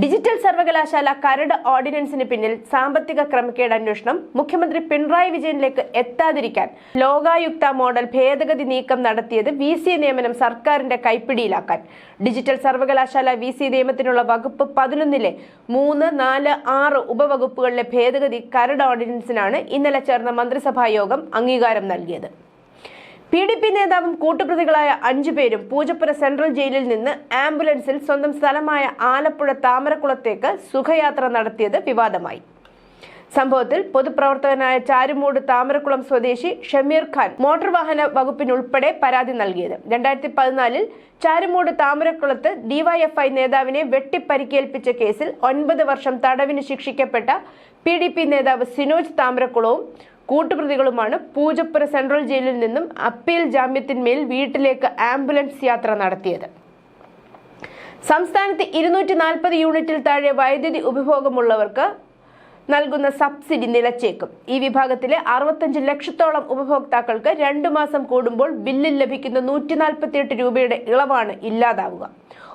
Digital സർവകലാശാല കരട് ഓർഡിനൻസിന് പിന്നിൽ സാമ്പത്തിക ക്രമക്കേട് അന്വേഷണം മുഖ്യമന്ത്രി പിണറായി വിജയനിലേക്ക് എത്താതിരിക്കാൻ ലോകായുക്ത മോഡൽ ഭേദഗതി നീക്കം നടത്തിയത് വി സി നിയമനം സർക്കാരിന്റെ കൈപ്പിടിയിലാക്കാൻ. ഡിജിറ്റൽ സർവകലാശാല വി സി നിയമത്തിനുള്ള വകുപ്പ് പതിനൊന്നിലെ മൂന്ന് നാല് ആറ് ഉപവകുപ്പുകളിലെ ഭേദഗതി കരട് ഓർഡിനൻസിനാണ് ഇന്നലെ ചേർന്ന മന്ത്രിസഭാ യോഗം അംഗീകാരം നൽകിയത്. പി ഡി പി നേതാവും കൂട്ടുപ്രതികളായ അഞ്ചു പേരും പൂജപ്പുര സെൻട്രൽ ജയിലിൽ നിന്ന് ആംബുലൻസിൽ സ്വന്തം സ്ഥലമായ ആലപ്പുഴ താമരക്കുളത്തേക്ക് സുഖയാത്ര നടത്തിയത് വിവാദമായി. സംഭവത്തിൽ പൊതുപ്രവർത്തകനായ ചാരുമൂട് താമരക്കുളം സ്വദേശി ഷമീർ ഖാൻ മോട്ടോർ വാഹന വകുപ്പിനുൾപ്പെടെ പരാതി നൽകിയത്. രണ്ടായിരത്തി പതിനാലിൽ ചാരുമൂട് താമരക്കുളത്ത് ഡിവൈഎഫ്ഐ നേതാവിനെ വെട്ടിപ്പരിക്കേൽപ്പിച്ച കേസിൽ ഒൻപത് വർഷം തടവിന് ശിക്ഷിക്കപ്പെട്ട പി ഡി പി നേതാവ് സിനോജ് താമരക്കുളവും കൂട്ടുപ്രതികളുമാണ് പൂജപ്പുര സെൻട്രൽ ജയിലിൽ നിന്നും അപ്പീൽ ജാമ്യത്തിന്മേൽ വീട്ടിലേക്ക് ആംബുലൻസ് യാത്ര നടത്തിയത്. സംസ്ഥാനത്ത് ഇരുന്നൂറ്റി നാൽപ്പത് യൂണിറ്റിൽ താഴെ വൈദ്യുതി ഉപഭോഗമുള്ളവർക്ക് നൽകുന്ന സബ്സിഡി നിലച്ചേക്കും. ഈ വിഭാഗത്തിലെ അറുപത്തഞ്ച് ലക്ഷത്തോളം ഉപഭോക്താക്കൾക്ക് രണ്ടു മാസം കൂടുമ്പോൾ ബില്ലിൽ ലഭിക്കുന്ന നൂറ്റി നാൽപ്പത്തിയെട്ട് രൂപയുടെ ഇളവാണ് ഇല്ലാതാവുക.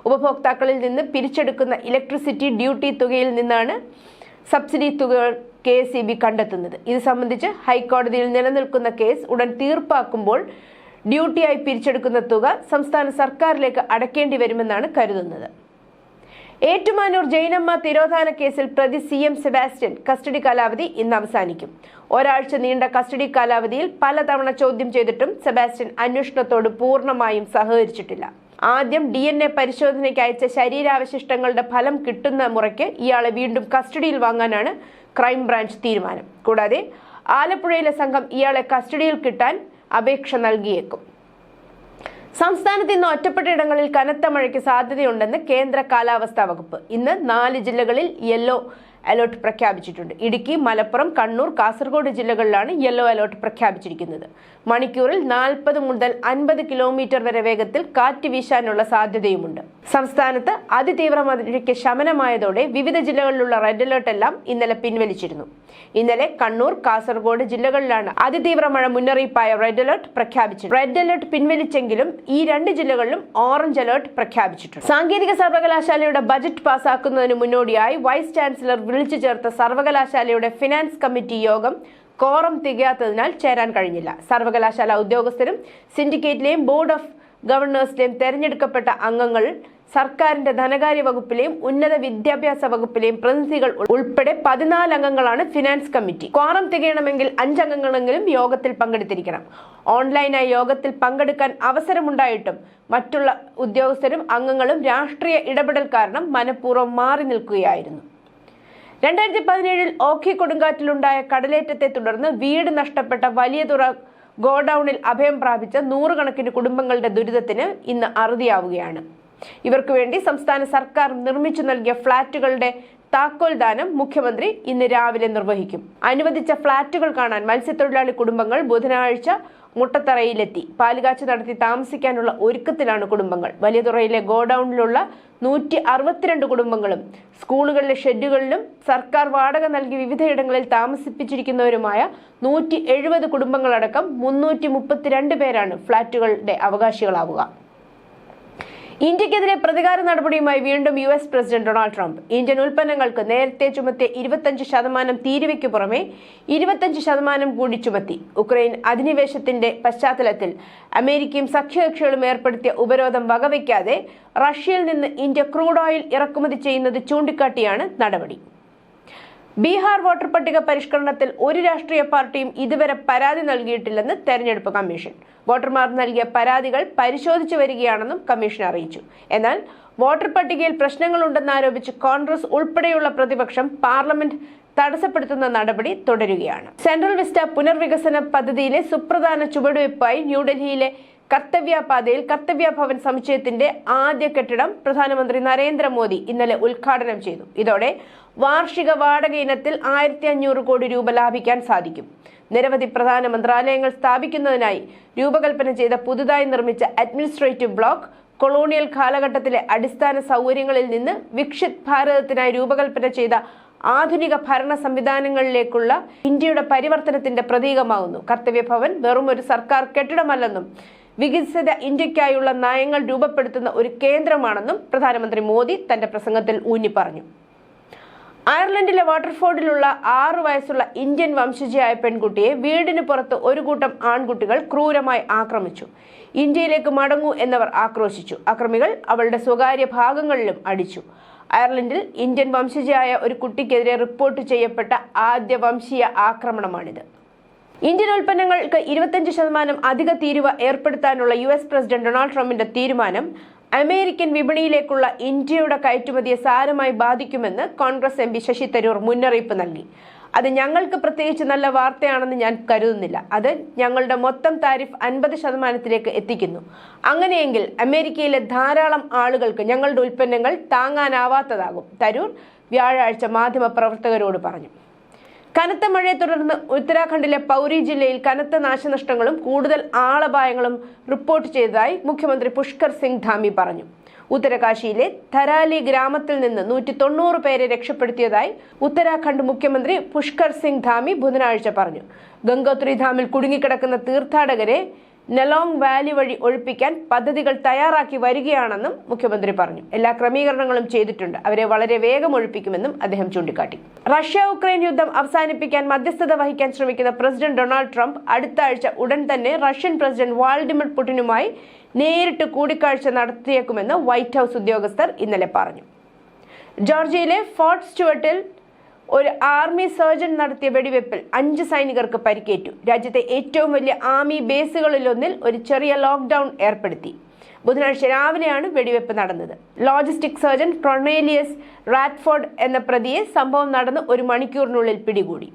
ഉപഭോക്താക്കളിൽ നിന്ന് പിരിച്ചെടുക്കുന്ന ഇലക്ട്രിസിറ്റി ഡ്യൂട്ടി തുകയിൽ നിന്നാണ് സബ്സിഡി തുക കെ എസ് ഇ കണ്ടെത്തുന്നത്. ഇത് സംബന്ധിച്ച് ഹൈക്കോടതിയിൽ നിലനിൽക്കുന്ന കേസ് ഉടൻ തീർപ്പാക്കുമ്പോൾ ഡ്യൂട്ടിയായി പിരിച്ചെടുക്കുന്ന തുക സംസ്ഥാന സർക്കാരിലേക്ക് അടയ്ക്കേണ്ടി വരുമെന്നാണ് കരുതുന്നത്. ഏറ്റുമാനൂർ ജൈനമ്മ തിരോധാന കേസിൽ പ്രതി സി എം സെബാസ്റ്റ്യൻ കസ്റ്റഡി കാലാവധി ഇന്ന് അവസാനിക്കും. ഒരാഴ്ച നീണ്ട കസ്റ്റഡി കാലാവധിയിൽ പലതവണ ചോദ്യം ചെയ്തിട്ടും സെബാസ്റ്റ്യൻ അന്വേഷണത്തോട് പൂർണമായും സഹകരിച്ചിട്ടില്ല. ആദ്യം ഡി എൻ എ പരിശോധനയ്ക്ക് അയച്ച ശരീരാവശിഷ്ടങ്ങളുടെ ഫലം കിട്ടുന്ന മുറയ്ക്ക് ഇയാളെ വീണ്ടും കസ്റ്റഡിയിൽ വാങ്ങാനാണ് ക്രൈംബ്രാഞ്ച് തീരുമാനം. കൂടാതെ ആലപ്പുഴയിലെ സംഘം ഇയാളെ കസ്റ്റഡിയിൽ കിട്ടാൻ അപേക്ഷ നൽകിയേക്കും. സംസ്ഥാനത്ത് ഇന്ന് ഒറ്റപ്പെട്ട ഇടങ്ങളിൽ കനത്ത മഴയ്ക്ക് സാധ്യതയുണ്ടെന്ന് കേന്ദ്ര കാലാവസ്ഥാ വകുപ്പ്. ഇന്ന് നാല് ജില്ലകളിൽ യെല്ലോ അലർട്ട് പ്രഖ്യാപിച്ചിട്ടുണ്ട്. ഇടുക്കി മലപ്പുറം കണ്ണൂർ കാസർഗോഡ് ജില്ലകളിലാണ് യെല്ലോ അലേർട്ട് പ്രഖ്യാപിച്ചിരിക്കുന്നത്. മണിക്കൂറിൽ നാൽപ്പത് മുതൽ അൻപത് കിലോമീറ്റർ വരെ വേഗത്തിൽ കാറ്റ് വീശാനുള്ള സാധ്യതയുമുണ്ട്. സംസ്ഥാനത്ത് അതിതീവ്ര മഴയ്ക്ക് ശമനമായതോടെ വിവിധ ജില്ലകളിലുള്ള റെഡ് അലേർട്ട് എല്ലാം ഇന്നലെ പിൻവലിച്ചിരുന്നു. ഇന്നലെ കണ്ണൂർ കാസർഗോഡ് ജില്ലകളിലാണ് അതിതീവ്ര മഴ മുന്നറിയിപ്പായ റെഡ് അലേർട്ട് പ്രഖ്യാപിച്ചത്. റെഡ് അലേർട്ട് പിൻവലിച്ചെങ്കിലും ഈ രണ്ട് ജില്ലകളിലും ഓറഞ്ച് അലേർട്ട് പ്രഖ്യാപിച്ചിട്ടുണ്ട്. സാങ്കേതിക സർവകലാശാലയുടെ ബജറ്റ് പാസാക്കുന്നതിന് മുന്നോടിയായി വൈസ് ചാൻസലർ വിളിച്ചു ചേർത്ത സർവകലാശാലയുടെ ഫിനാൻസ് കമ്മിറ്റി യോഗം കോറം തികയാത്തതിനാൽ ചേരാൻ കഴിഞ്ഞില്ല. സർവകലാശാല ഉദ്യോഗസ്ഥരും സിൻഡിക്കേറ്റിലെയും ബോർഡ് ഓഫ് ഗവർണേഴ്സിലെയും തെരഞ്ഞെടുക്കപ്പെട്ട അംഗങ്ങൾ സർക്കാരിന്റെ ധനകാര്യ വകുപ്പിലെയും ഉന്നത വിദ്യാഭ്യാസ വകുപ്പിലെയും പ്രതിനിധികൾ ഉൾപ്പെടെ പതിനാല് അംഗങ്ങളാണ് ഫിനാൻസ് കമ്മിറ്റി. കോറം തികയണമെങ്കിൽ അഞ്ചംഗങ്ങളെങ്കിലും യോഗത്തിൽ പങ്കെടുത്തിരിക്കണം. ഓൺലൈനായി യോഗത്തിൽ പങ്കെടുക്കാൻ അവസരമുണ്ടായിട്ടും മറ്റുള്ള ഉദ്യോഗസ്ഥരും അംഗങ്ങളും രാഷ്ട്രീയ ഇടപെടൽ കാരണം മനഃപൂർവം മാറി നിൽക്കുകയായിരുന്നു. രണ്ടായിരത്തി പതിനേഴിൽ ഓഖി കൊടുങ്കാറ്റിലുണ്ടായ കടലേറ്റത്തെ തുടർന്ന് വീട് നഷ്ടപ്പെട്ട വലിയ തുറ ഗോഡൌണിൽ അഭയം പ്രാപിച്ച നൂറുകണക്കിന് കുടുംബങ്ങളുടെ ദുരിതത്തിന് ഇന്ന് അറുതിയാവുകയാണ്. ഇവർക്ക് വേണ്ടി സംസ്ഥാന സർക്കാർ നിർമ്മിച്ചു നൽകിയ ഫ്ളാറ്റുകളുടെ താക്കോൽ ദാനം മുഖ്യമന്ത്രി ഇന്ന് രാവിലെ നിർവഹിക്കും. അനുവദിച്ച ഫ്ളാറ്റുകൾ കാണാൻ മത്സ്യത്തൊഴിലാളി കുടുംബങ്ങൾ ബുധനാഴ്ച മുട്ടത്തറയിലെത്തി. പാലുകാച്ച് നടത്തി താമസിക്കാനുള്ള ഒരുക്കത്തിലാണ് കുടുംബങ്ങൾ. വലിയതുറയിലെ ഗോഡൌണിലുള്ള നൂറ്റി അറുപത്തിരണ്ട് കുടുംബങ്ങളും സ്കൂളുകളിലെ ഷെഡുകളിലും സർക്കാർ വാടക നൽകി വിവിധയിടങ്ങളിൽ താമസിപ്പിച്ചിരിക്കുന്നവരുമായ നൂറ്റി എഴുപത് കുടുംബങ്ങളടക്കം മുന്നൂറ്റി മുപ്പത്തിരണ്ട് പേരാണ് ഫ്ളാറ്റുകളുടെ അവകാശികളാവുക. ഇന്ത്യക്കെതിരെ പ്രതികാര നടപടിയുമായി വീണ്ടും U S president Donald Trump. Indian ഉൽപ്പന്നങ്ങൾക്ക് നേരത്തെ ചുമത്തിയ ഇരുപത്തഞ്ച് ശതമാനം തീരുവയ്ക്ക് പുറമെ ഇരുപത്തഞ്ച് ശതമാനം കൂടി ചുമത്തി. ഉക്രൈൻ അധിനിവേശത്തിന്റെ പശ്ചാത്തലത്തിൽ അമേരിക്കയും സഖ്യകക്ഷികളും ഏർപ്പെടുത്തിയ ഉപരോധം വകവയ്ക്കാതെ റഷ്യയിൽ നിന്ന് ഇന്ത്യ ക്രൂഡ് ഓയിൽ ഇറക്കുമതി ചെയ്യുന്നത് ചൂണ്ടിക്കാട്ടിയാണ് നടപടി. ബീഹാർ വോട്ടർ പട്ടിക പരിഷ്കരണത്തിൽ ഒരു രാഷ്ട്രീയ പാർട്ടിയും ഇതുവരെ പരാതി നൽകിയിട്ടില്ലെന്ന് തെരഞ്ഞെടുപ്പ് കമ്മീഷൻ. വോട്ടർമാർ നൽകിയ പരാതികൾ പരിശോധിച്ചു വരികയാണെന്നും കമ്മീഷൻ അറിയിച്ചു. എന്നാൽ വോട്ടർ പട്ടികയിൽ പ്രശ്നങ്ങളുണ്ടെന്നാരോപിച്ച് കോൺഗ്രസ് ഉൾപ്പെടെയുള്ള പ്രതിപക്ഷം പാർലമെന്റ് തടസ്സപ്പെടുത്തുന്ന നടപടി തുടരുകയാണ്. സെൻട്രൽ വിസ്റ്റ പുനർവികസന പദ്ധതിയിലെ സുപ്രധാന ചുവടുവയ്പായി ന്യൂഡൽഹിയിലെ കർത്തവ്യ പാതയിൽ കർത്തവ്യ ഭവൻ സമുച്ചയത്തിന്റെ ആദ്യ കെട്ടിടം പ്രധാനമന്ത്രി നരേന്ദ്രമോദി ഇന്നലെ ഉദ്ഘാടനം ചെയ്തു. ഇതോടെ വാർഷിക വാടക ഇനത്തിൽ ആയിരത്തി അഞ്ഞൂറ് കോടി രൂപ ലാഭിക്കാൻ സാധിക്കും. നിരവധി പ്രധാന മന്ത്രാലയങ്ങൾ സ്ഥാപിക്കുന്നതിനായി രൂപകൽപ്പന ചെയ്ത പുതുതായി നിർമ്മിച്ച അഡ്മിനിസ്ട്രേറ്റീവ് ബ്ലോക്ക് കൊളോണിയൽ കാലഘട്ടത്തിലെ അടിസ്ഥാന സൗകര്യങ്ങളിൽ നിന്ന് വിക്ഷിത് ഭാരതത്തിനായി രൂപകൽപ്പന ചെയ്ത ആധുനിക ഭരണ സംവിധാനങ്ങളിലേക്കുള്ള ഇന്ത്യയുടെ പരിവർത്തനത്തിന്റെ പ്രതീകമാകുന്നു കർത്തവ്യ ഭവൻ വെറും ഒരു സർക്കാർ കെട്ടിടമല്ലെന്നും വികസിത ഇന്ത്യക്കായുള്ള നയങ്ങൾ രൂപപ്പെടുത്തുന്ന ഒരു കേന്ദ്രമാണെന്നും പ്രധാനമന്ത്രി മോദി തന്റെ പ്രസംഗത്തിൽ ഊന്നി പറഞ്ഞു അയർലൻഡിലെ വാട്ടർഫോർഡിലുള്ള ആറു വയസ്സുള്ള ഇന്ത്യൻ വംശജയായ പെൺകുട്ടിയെ വീടിന് പുറത്ത് ഒരു കൂട്ടം ആൺകുട്ടികൾ ക്രൂരമായി ആക്രമിച്ചു. ഇന്ത്യയിലേക്ക് മടങ്ങൂ എന്നവർ ആക്രോശിച്ചു. അക്രമികൾ അവളുടെ സ്വകാര്യ ഭാഗങ്ങളിലും അടിച്ചു. അയർലൻഡിൽ ഇന്ത്യൻ വംശജയായ ഒരു കുട്ടിക്കെതിരെ റിപ്പോർട്ട് ചെയ്യപ്പെട്ട ആദ്യ വംശീയ ആക്രമണമാണിത്. ഇന്ത്യൻ ഉൽപ്പന്നങ്ങൾക്ക് ഇരുപത്തഞ്ച് ശതമാനം അധിക തീരുവ ഏർപ്പെടുത്താനുള്ള യു എസ് പ്രസിഡന്റ് ഡൊണാൾഡ് ട്രംപിന്റെ തീരുമാനം അമേരിക്കൻ വിപണിയിലേക്കുള്ള ഇന്ത്യയുടെ കയറ്റുമതിയെ സാരമായി ബാധിക്കുമെന്ന് കോൺഗ്രസ് എം പി ശശി തരൂർ മുന്നറിയിപ്പ് നൽകി. അത് ഞങ്ങൾക്ക് പ്രത്യേകിച്ച് നല്ല വാർത്തയാണെന്ന് ഞാൻ കരുതുന്നില്ല. അത് ഞങ്ങളുടെ മൊത്തം താരിഫ് അൻപത് ശതമാനത്തിലേക്ക് എത്തിക്കുന്നു. അങ്ങനെയെങ്കിൽ അമേരിക്കയിലെ ധാരാളം ആളുകൾക്ക് ഞങ്ങളുടെ ഉൽപ്പന്നങ്ങൾ താങ്ങാനാവാത്തതാകും തരൂർ വ്യാഴാഴ്ച മാധ്യമപ്രവർത്തകരോട് പറഞ്ഞു. കനത്ത മഴയെ തുടർന്ന് ഉത്തരാഖണ്ഡിലെ പൗരി ജില്ലയിൽ കനത്ത നാശനഷ്ടങ്ങളും കൂടുതൽ ആളപായങ്ങളും റിപ്പോർട്ട് ചെയ്തതായി മുഖ്യമന്ത്രി പുഷ്കർ സിംഗ് ധാമി പറഞ്ഞു. ഉത്തരകാശിയിലെ ധരാലി ഗ്രാമത്തിൽ നിന്ന് നൂറ്റി തൊണ്ണൂറ് പേരെ രക്ഷപ്പെടുത്തിയതായി ഉത്തരാഖണ്ഡ് മുഖ്യമന്ത്രി പുഷ്കർ സിംഗ് ധാമി ബുധനാഴ്ച പറഞ്ഞു. ഗംഗോത്രി ധാമിൽ കുടുങ്ങിക്കിടക്കുന്ന തീർത്ഥാടകരെ നെലോങ് വാലി വഴി ഒഴിപ്പിക്കാൻ പദ്ധതികൾ തയ്യാറാക്കി വരികയാണെന്നും മുഖ്യമന്ത്രി പറഞ്ഞു. എല്ലാ ക്രമീകരണങ്ങളും ചെയ്തിട്ടുണ്ട്. അവരെ വളരെ വേഗം ഒഴിപ്പിക്കുമെന്നും അദ്ദേഹം ചൂണ്ടിക്കാട്ടി. റഷ്യ ഉക്രൈൻ യുദ്ധം അവസാനിപ്പിക്കാൻ മധ്യസ്ഥത വഹിക്കാൻ ശ്രമിക്കുന്ന പ്രസിഡന്റ് ഡൊണാൾഡ് ട്രംപ് അടുത്ത ആഴ്ച ഉടൻ തന്നെ റഷ്യൻ പ്രസിഡന്റ് വാൾഡിമിർ പുടിനുമായി നേരിട്ട് കൂടിക്കാഴ്ച നടത്തിയേക്കുമെന്ന് വൈറ്റ് ഹൌസ് ഉദ്യോഗസ്ഥർ ഇന്നലെ പറഞ്ഞു. ജോർജിയയിലെ ഫോർട്ട് സ്റ്റുവർട്ടിൽ ഒരു ആർമി സർജൻ നടത്തിയ വെടിവെപ്പിൽ അഞ്ച് സൈനികർക്ക് പരിക്കേറ്റു. രാജ്യത്തെ ഏറ്റവും വലിയ ആർമി ബേസുകളിലൊന്നിൽ ഒരു ചെറിയ ലോക്ക്ഡൌൺ ഏർപ്പെടുത്തി. ബുധനാഴ്ച രാവിലെയാണ് വെടിവെപ്പ് നടന്നത്. ലോജിസ്റ്റിക് സർജൻ പ്രൊണേലിയസ് റാറ്റ്ഫോർഡ് എന്ന പ്രതിയെ സംഭവം നടന്ന് ഒരു മണിക്കൂറിനുള്ളിൽ പിടികൂടി.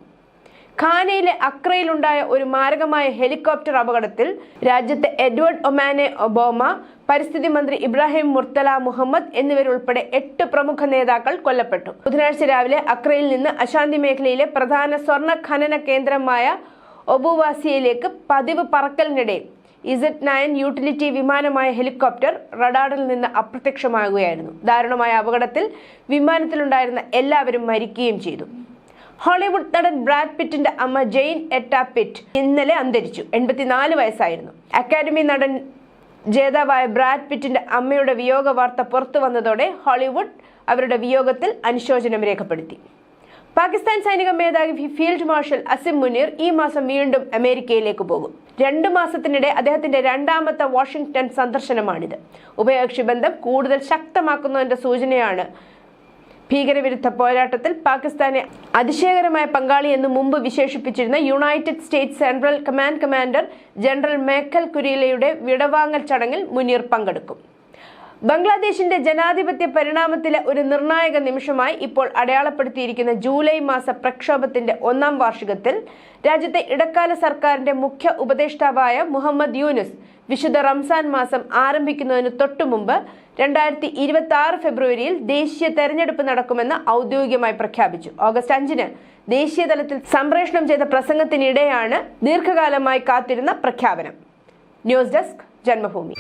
ഖാനയിലെ അക്രയിലുണ്ടായ ഒരു മാരകമായ ഹെലികോപ്റ്റർ അപകടത്തിൽ രാജ്യത്തെ എഡ്വേർഡ് ഒമാനെ ഒബോമ പരിസ്ഥിതി മന്ത്രി ഇബ്രാഹിം മുർത്തല മുഹമ്മദ് എന്നിവരുൾപ്പെടെ എട്ട് പ്രമുഖ നേതാക്കൾ കൊല്ലപ്പെട്ടു. ബുധനാഴ്ച രാവിലെ അക്രയിൽ നിന്ന് അശാന്തി മേഖലയിലെ പ്രധാന സ്വർണ ഖനന കേന്ദ്രമായ ഒബുവാസിയയിലേക്ക് പതിവ് പറക്കലിനിടെ ഇസഡ് നയൻ യൂട്ടിലിറ്റി വിമാനമായ ഹെലികോപ്റ്റർ റഡാറിൽ നിന്ന് അപ്രത്യക്ഷമാകുകയായിരുന്നു. ദാരുണമായ അപകടത്തിൽ വിമാനത്തിലുണ്ടായിരുന്ന എല്ലാവരും മരിക്കുകയും ചെയ്തു. ഹോളിവുഡ് നടൻ ബ്രാഡ് പിറ്റിന്റെ അമ്മ ജെയിൻ എറ്റ പിറ്റ് ഇന്നലെ അന്തരിച്ചു. എൺപത്തിനാല് വയസ്സായിരുന്നു. അക്കാദമി നടൻ ജേതാവായ ബ്രാഡ് പിറ്റിന്റെ അമ്മയുടെ വിയോഗ വാർത്ത പുറത്തു വന്നതോടെ ഹോളിവുഡ് അവരുടെ വിയോഗത്തിൽ അനുശോചനം രേഖപ്പെടുത്തി. പാകിസ്ഥാൻ സൈനിക മേധാവി ഫീൽഡ് മാർഷൽ അസിം മുനീർ ഈ മാസം വീണ്ടും അമേരിക്കയിലേക്ക് പോകും. രണ്ടു മാസത്തിനിടെ അദ്ദേഹത്തിന്റെ രണ്ടാമത്തെ വാഷിംഗ്ടൺ സന്ദർശനമാണിത്. ഉഭയകക്ഷി ബന്ധം കൂടുതൽ ശക്തമാക്കുന്നതിന്റെ സൂചനയാണ് ഭീകരവിരുദ്ധ പോരാട്ടത്തിൽ പാകിസ്ഥാനെ അതിശയകരമായ പങ്കാളിയെന്ന് മുമ്പ് വിശേഷിപ്പിച്ചിരുന്ന United States Central Command commander general Michael കുരീലയുടെ വിടവാങ്ങൽ ചടങ്ങിൽ മുനീർ പങ്കെടുക്കും. ബംഗ്ലാദേശിന്റെ ജനാധിപത്യ പരിണാമത്തിലെ ഒരു നിർണായക നിമിഷമായി ഇപ്പോൾ അടയാളപ്പെടുത്തിയിരിക്കുന്ന ജൂലൈ മാസ പ്രക്ഷോഭത്തിന്റെ ഒന്നാം വാർഷികത്തിൽ രാജ്യത്തെ ഇടക്കാല സർക്കാരിന്റെ മുഖ്യ ഉപദേഷ്ടാവായ മുഹമ്മദ് യൂനുസ് വിശുദ്ധ റംസാൻ മാസം ആരംഭിക്കുന്നതിന് തൊട്ടു മുമ്പ് രണ്ടായിരത്തി ഇരുപത്തി ആറ് ഫെബ്രുവരിയിൽ ദേശീയ തെരഞ്ഞെടുപ്പ് നടക്കുമെന്ന് ഔദ്യോഗികമായി പ്രഖ്യാപിച്ചു. ഓഗസ്റ്റ് അഞ്ചിന് ദേശീയ തലത്തിൽ സംപ്രേഷണം ചെയ്ത പ്രസംഗത്തിനിടെയാണ് ദീർഘകാലമായി കാത്തിരുന്ന പ്രഖ്യാപനം. News desk Janmabhumi.